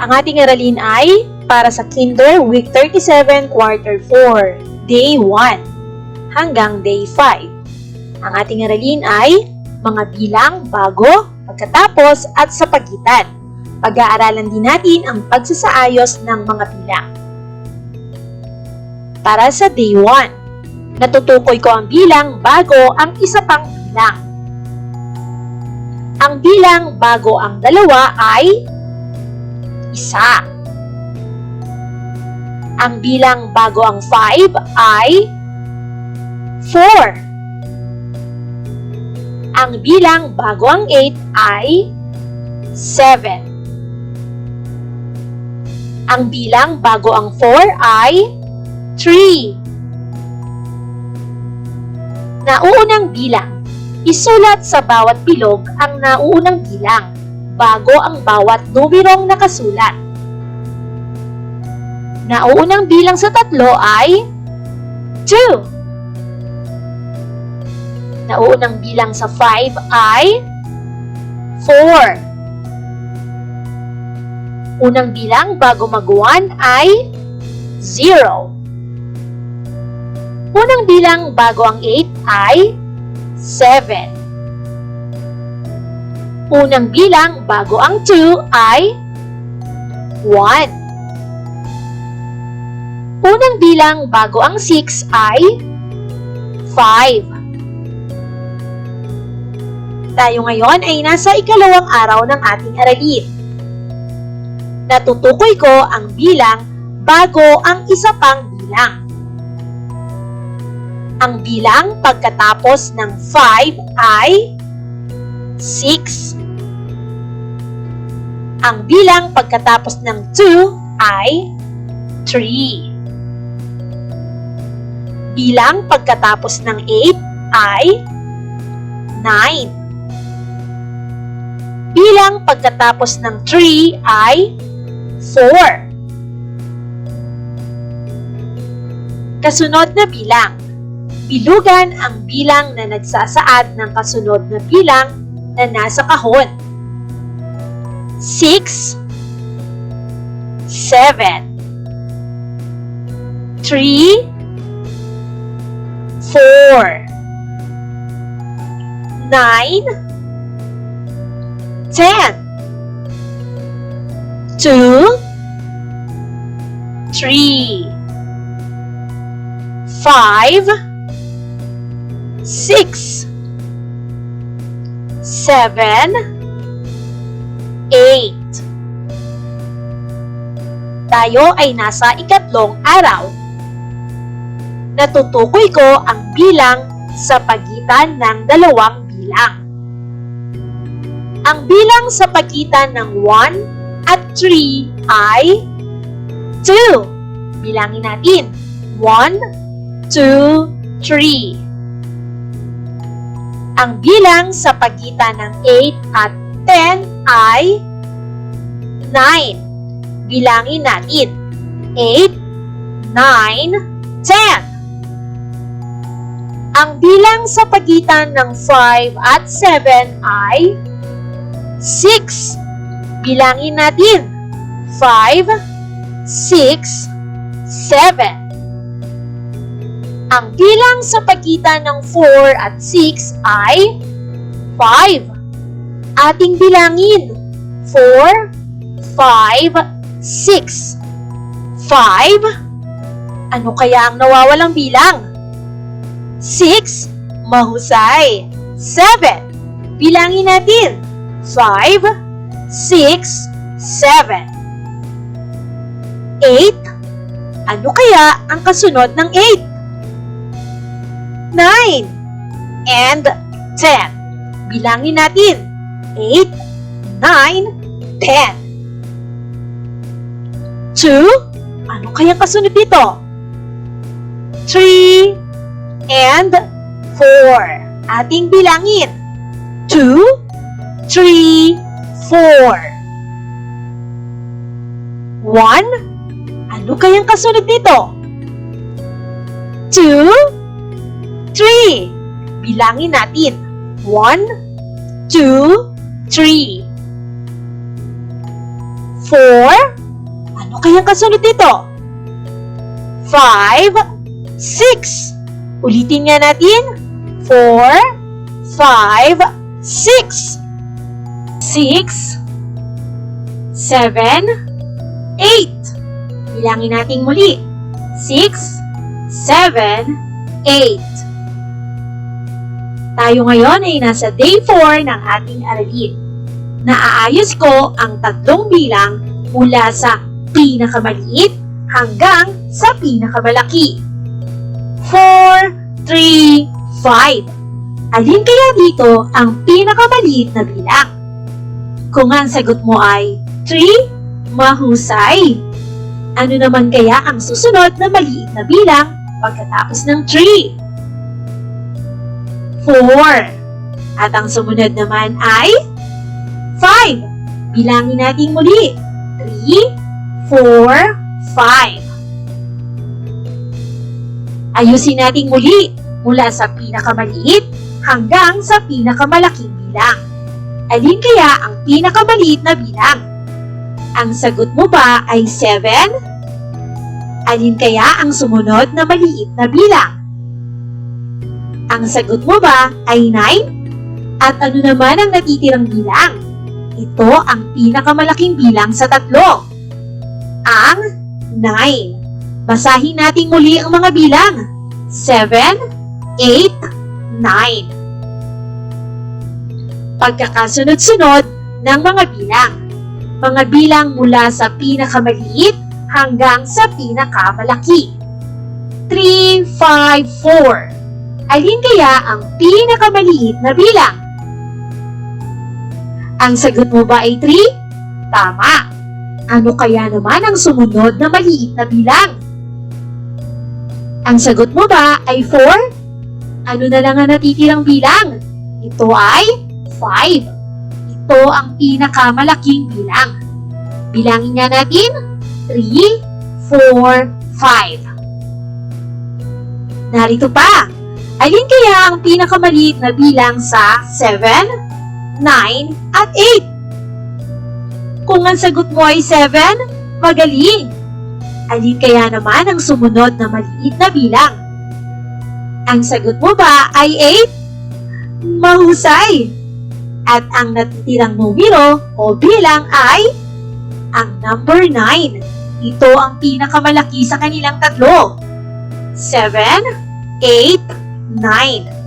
Ang ating aralin ay para sa Kinder Week 37, Quarter 4, Day 1 hanggang Day 5. Ang ating aralin ay mga bilang bago, pagkatapos at sa pagitan. Pag-aaralan din natin ang pagsasaayos ng mga bilang. Para sa Day 1, natutukoy ko ang bilang bago ang isa pang bilang. Ang bilang bago ang dalawa ay isa. Ang bilang bago ang 5 ay 4. Ang bilang bago ang 8 ay 7. Ang bilang bago ang 4 ay 3. Nauunang bilang. Isulat sa bawat bilog ang nauunang bilang bago ang bawat numerong nakasulat. Nauunang bilang sa tatlo ay 2. Nauunang bilang sa 5 ay 4. Unang bilang bago mag-1 ay 0. Unang bilang bago ang 8 ay 7. Unang bilang bago ang 2 ay 1. Unang bilang bago ang 6 ay 5. Tayo ngayon ay nasa ikalawang araw ng ating aralin. Natutukoy ko ang bilang bago ang isa pang bilang. Ang bilang pagkatapos ng 5 ay 6. Ang bilang pagkatapos ng 2 ay 3. Bilang pagkatapos ng 8 ay 9. Bilang pagkatapos ng 3 ay 4. Kasunod na bilang bilugan ang bilang na nagsasaad ng kasunod na bilang na nasa kahon. 6 7 3 4 9 10 2 3 5 six, seven, eight. Tayo ay nasa ikatlong araw. Natutukoy ko ang bilang sa pagitan ng dalawang bilang. Ang bilang sa pagitan ng 1 at 3 ay 2. Bilangin natin. 1, 2, 3. Ang bilang sa pagitan ng 8 at 10 ay 9. Bilangin natin. 8, 9, 10. Ang bilang sa pagitan ng 5 at 7 ay 6. Bilangin natin. 5, 6, 7. Ang bilang sa pagitan ng 4 at 6 ay 5. Ating bilangin. 4, 5, 6. 5. Ano kaya ang nawawalang bilang? 6. Mahusay. 7. Bilangin natin. 5, 6, 7. 8. Ano kaya ang kasunod ng 8? 9 and 10. Bilangin natin. 8, 9, 10. 2, ano kaya kasunod dito? 3 and 4. Ating bilangin. 2, 3, 4. 1, ano kayang kasunod dito? 2, 3. Bilangin natin. 1, 2, 3. 4. Ano kayang kasunod nito? 5, 6. Ulitin nga natin. 4, 5, 6. 6, 7, 8. Bilangin natin muli. 6, 7, 8. Tayo ngayon ay nasa day 4 ng ating aralin. Naaayos ko ang tatlong bilang mula sa pinakamaliit hanggang sa pinakamalaki. 4, 3, 5. Alin kaya dito ang pinakamaliit na bilang? Kung ang sagot mo ay 3, mahusay. Ano naman kaya ang susunod na maliit na bilang pagkatapos ng 3? 4. At ang sumunod naman ay 5. Bilangin natin muli. 3, 4, 5. Ayusin natin muli mula sa pinakamaliit hanggang sa pinakamalaking bilang. Alin kaya ang pinakamaliit na bilang? Ang sagot mo ba ay 7? Alin kaya ang sumunod na maliit na bilang? Ang sagot mo ba ay 9? At ano naman ang natitirang bilang? Ito ang pinakamalaking bilang sa tatlo. Ang 9. Basahin natin muli ang mga bilang. 7, 8, 9 pagkakasunod-sunod ng mga bilang. Mga bilang mula sa pinakamaliit hanggang sa pinakamalaki. 3, 5, 4. Alin kaya ang pinakamaliit na bilang? Ang sagot mo ba ay 3? Tama. Ano kaya naman ang sumunod na maliit na bilang? Ang sagot mo ba ay 4? Ano na lang ang natitirang bilang? Ito ay 5. Ito ang pinakamalaking bilang. Bilangin nga natin. 3, 4, 5. Narito pa. Alin kaya ang pinakamaliit na bilang sa 7, 9, at 8? Kung ang sagot mo ay 7, magaling. Alin kaya naman ang sumunod na maliit na bilang? Ang sagot mo ba ay 8? Mahusay! At ang natitirang numero o bilang ay ang number 9. Ito ang pinakamalaki sa kanilang tatlo. 7, 8, 9.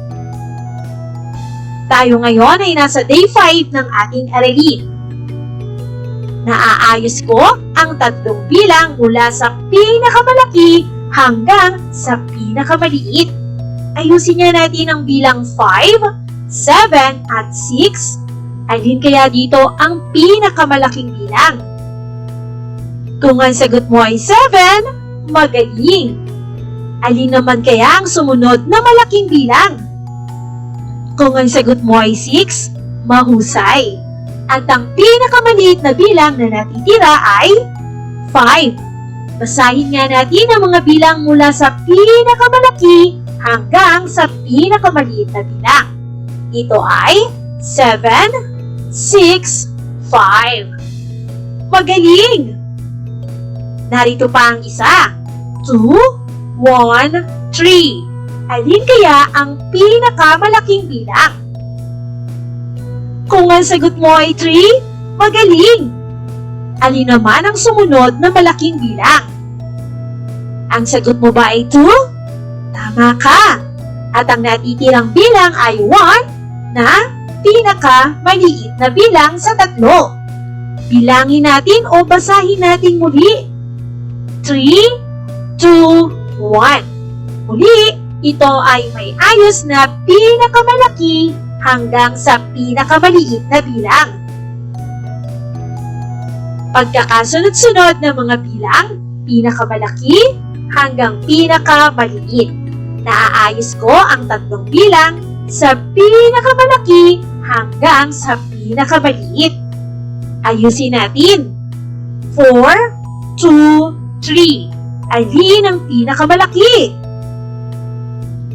Tayo ngayon ay nasa day 5 ng ating aralin. Naaayos ko ang tatlong bilang mula sa pinakamalaki hanggang sa pinakamaliit. Ayusin nga natin ang bilang 5, 7 at 6, alin kaya dito ang pinakamalaking bilang? Kung ang sagot mo ay 7, magaling. Alin naman kaya ang sumunod na malaking bilang? Kung ang sagot mo ay 6, mahusay. At ang pinakamaliit na bilang na natitira ay 5. Basahin nga natin ang mga bilang mula sa pinakamalaki hanggang sa pinakamaliit na bilang. Ito ay 7, 6, 5. Magaling! Narito pa ang isa. 2, 1, 3. Alin kaya ang pinakamalaking bilang? Kung ang sagot mo ay 3, magaling! Alin naman ang sumunod na malaking bilang? Ang sagot mo ba ay 2? Tama ka! At ang natitirang bilang ay 1, na pinaka-maliit na bilang sa tatlo. Bilangin natin o basahin natin muli. 3, 2, 1. Muli, ito ay may ayos na pinakamalaki hanggang sa pinakamaliit na bilang. Pagkakasunod-sunod ng mga bilang, pinakamalaki hanggang pinakamaliit. Naaayos ko ang tatlong bilang sa pinakamalaki hanggang sa pinakamaliit. Ayusin natin. 4, 2, 3. Alin ang pinakamalaki?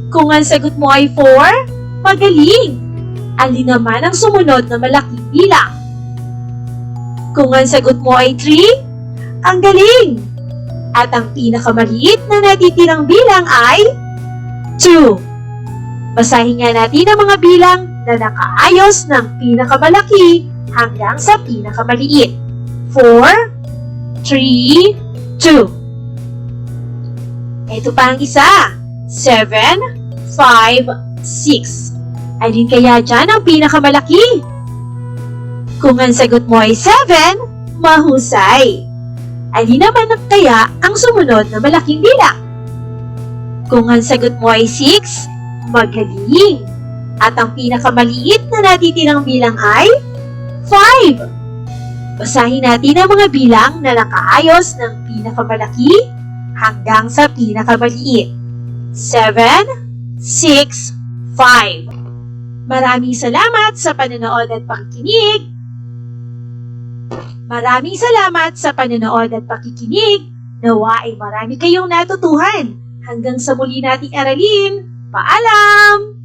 Kung ang sagot mo ay 4, magaling. Alin naman ang sumunod na malaking bilang? Kung ang sagot mo ay 3, ang galing! At ang pinakamaliit na natitirang bilang ay 2. Basahin nga natin ang mga bilang na nakaayos ng pinakamalaki hanggang sa pinakamaliit. 4, 3, 2. Ito pa ang isa. 7, 5, 6. Alin kaya dyan ang pinakamalaki? Kung ang sagot mo ay 7, mahusay. Alin naman ang kaya ang sumunod na malaking bilang? Kung ang sagot mo ay 6, magaling. At ang pinakamaliit na natitirang bilang ay 5. Basahin natin ang mga bilang na nakaayos ng pinakamalaki hanggang sa pinakamaliit. 7, 6, 5. Maraming salamat sa panonood at pakikinig. Maraming salamat sa panonood at pakikinig. Nawa ay marami kayong natutuhan. Hanggang sa muli nating aralin. Paalam!